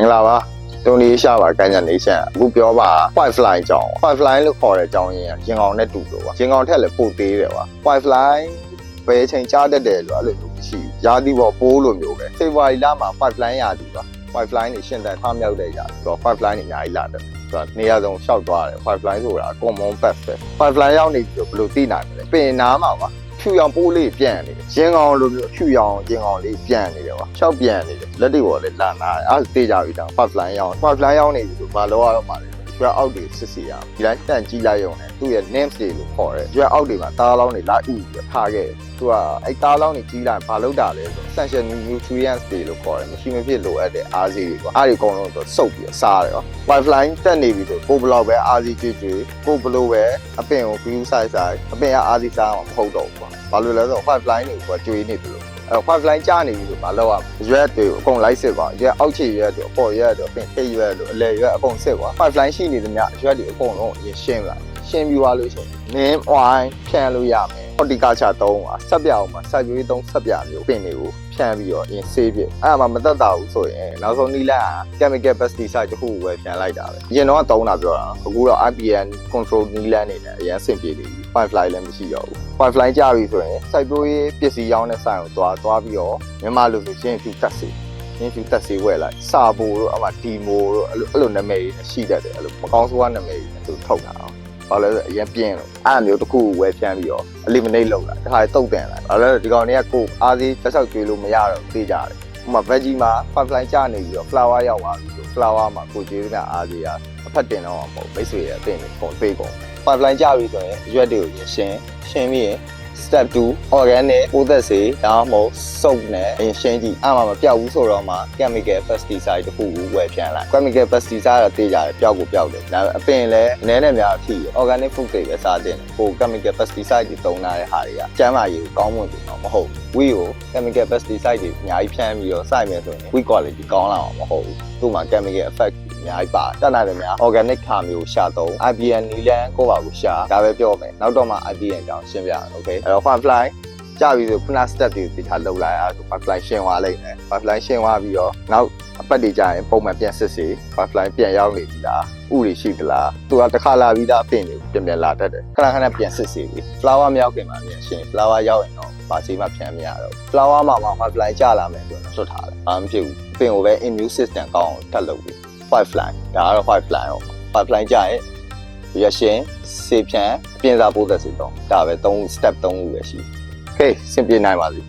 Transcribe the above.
င်္ဂလာပါတုံးလေးရှာပါကမ်းညာနေရှန်အခုပြောပါ white fly အကြောင်း white fly လို့ခေါ်တဲ့အကြောင်းရင်းကရင်ကောင်နဲ့တူလို့ပါရင်ကောင်ထက်လည်းပိုသေးတယ်ပါ white fly ဘယ်အချိန်ကြားတတ်တယ်လို့အဲ့လိုမျိုးမရှိဘူးရာသီပေါ်ပိုးလိုမျိုးပဲဖေဖော်ဝါရီလမှာ white fly ရာသီပါ white fly နေရှင်းတဲ့ထားမြောက်တဲ့ရာသီဆိုတော့ white fly နေအများကြီးလာတယ်ဆိုတော့နေရာဆုံးရှောက်သွားတယ် white fly ဆိုတာ common pet ပဲ white fly ရောက်နေပြီဆိုဘယ်လိုသိနိုင်မလဲပင်နားမှာပါ ဖြူရောင်ပိုးလေးပြန်နေတယ်ရင်းကောင်လိုမျိုးဖြူရောင်ရင်းကောင်လေးပြန်နေတယ်ပါရှောက်ပြန်နေတယ်လက်တွေပေါ်လည်းလာနာတယ်အဲ့ဒါသိကြပြီတောင် white fly ရောက် white fly ရောက်နေပြီဆိုဘာလို့ရတော့မှာလဲ ရွက်အောက်တွေစစ်စီရအောင်ဒီတိုင်းတန့်ကြည့်လိုက်ရုံနဲ့သူ့ရဲ့ names တွေလို့ခေါ်တယ်ရွက်အောက်တွေမှာတားလောင်းတွေလာဥပြီးထားခဲ့တယ်သူကအဲ့တားလောင်းတွေကြီးလိုက်ဘာလို့တာလဲဆို essential nutrients တွေလို့ခေါ်တယ်မရှိမဖြစ်လိုအပ်တဲ့အားစီတွေပေါ့အားတွေအကုန်လုံးဆိုစုပ်ပြီးစားတယ်ရော wifi တက်နေပြီဆိုကိုဘလောက်ပဲအားစီကြွကြွကိုဘလို့ပဲအပင်ကို view size size အပင်ကအားစီစားမှာမဟုတ်တော့ဘူးပေါ့ဘာလို့လဲဆိုတော့ wifi တွေကိုကြွေးနေပြီလို့ အဲ wifi ကြာနေပြီဆိုမလောက်ရရွက်တွေကိုအကုန်လိုက်စစ်ပါရွက်အောက်ခြေရွက်တွေအပေါ်ရွက်တွေအပင်ထိပ်ရွက်တွေအလဲရွက်အကုန်စစ်ပါ wifi ရှိနေသမျှရွက်တွေအကုန်လုံးရင်ရှင်းလာ ရှင်းပြီးသွားလို့ရှိရင် name wine ဖြန့်လို့ရမယ် horticulture သုံးပါဆက်ပြအောင်ပါစိုက်ပျိုးရေးသုံးဆက်ပြမျိုးပင်တွေကိုဖြန့်ပြီးတော့အရင်ဆေးပြအဲ့ဒါမှမတက်တာဘူးဆိုရင်နောက်ဆုံးနီးလန့်က chemical pesticide တခုကိုပဲဖြန့်လိုက်တာပဲအရင်တော့သုံးတာပြောတာအခုတော့ IPN control နီးလန့်နေတယ်အရင်အဆင်ပြေနေပြီ firefly လည်းမရှိတော့ဘူး firefly ကြပြီဆိုရင်စိုက်ပျိုးရေးပစ္စည်းရောင်းတဲ့ဆိုင်ကိုသွားသွားပြီးတော့မြန်မာလူဆိုရင်ဖြူတက်စီရင်းဖြူတက်စီဝယ်လိုက်စာဘိုတို့အမှဒီမိုတို့အဲ့လိုအဲ့လိုနာမည်တွေရှိတတ်တယ်အဲ့လိုမကောင်းဆိုးကနာမည်တွေသူထုတ်တာအောင် ဘာလဲဆိုအရင်ပြင်းလို့အဲ့အမျိုးတစ်ခုဝယ်ဖြန်းပြီးတော့ eliminate လုပ်လာတခါတုတ်တင်လာဘာလဲဒီကောင်တွေကကိုအားသေးတစ်ဆောက်ကျွေးလို့မရတော့သိကြတယ်ဥပမာ veggie မှာ pipeline ကျနေပြီးတော့ flower ရောက်သွားပြီဆို flower မှာကိုကျွေးတဲ့အားသေးကအဖက်တင်တော့မဟုတ်မိတ်ဆွေရဲ့အသိနေပုံသေးကုန် pipeline ကျပြီဆိုရင်ရွက်တွေကိုရှင်းရှင်းပြီးရင် step 2 organic ပိုးသက်စေဒါမှမဟုတ် soap နဲ့အရင်ရှင်းကြည့်အဲ့မှာမပြောက်ဘူးဆိုတော့မှ chemical pesticide တခုကိုဝယ်ဖြန်းလိုက် chemical pesticide တော့တေးကြတယ်ပျောက်ကိုပျောက်တယ်ဒါပေမဲ့အပင်လည်းနည်းနည်းများအထိရ organic food တွေပဲစားတင်တယ်ဟို chemical pesticide တွေသုံးထားတဲ့ဟာတွေကကျန်းမာရေးကိုကောင်းမွန်တယ်တော့မဟုတ်ဘူး we ကို chemical pesticide တွေအများကြီးဖြန်းပြီးတော့စိုက်မယ်ဆိုရင် we quality ကောင်းလာမှာမဟုတ်ဘူးသူ့မှာ chemical effect အများကြီးပါတတ်နိုင်တယ်များ organic ခါမျိုးရှာသုံး IBN နီလန်ကိုပါကိုရှာဒါပဲပြောမယ်နောက်တော့မှ IBN တောင်ရှင်းပြရအောင် okay အဲ့တော့ firefly ကြပြီဆိုခုန step တွေတိထားလောက်လာရဆို firefly ရှင်းသွားလိုက်မယ် firefly ရှင်းသွားပြီးတော့နောက်အပတ်တွေကြာရင်ပုံမှန်ပြန်စစ်စီ firefly ပြန်ရောက်နေပြီလားဥတွေရှိသလားသူကတစ်ခါလာပြီးသားအပင်တွေပြန်ပြန်လာတတ်တယ်ခဏခဏပြန်စစ်စီပြီ flower မရောက်ခင်မှာပြန်ရှင်း flower ရောက်ရင်တော့ဘာစီမှပြန်မရတော့ဘူး flower မှာမှ firefly ကြာလာမယ်ဆိုတော့လွတ်ထားတယ်ဘာမှမဖြစ်ဘူးအပင်ကိုပဲ immune system ကောင်းအောင်တက်လုပ်ပြီး white fly ဒါကတော့ white fly ဟော white fly ကြာရင်ရရှင်စေဖြန်ပြင်စာပိုးသက်စီတော့ဒါပဲ3 step 3ခုပဲရှိ Okay စင်ပြေနိုင်ပါစေ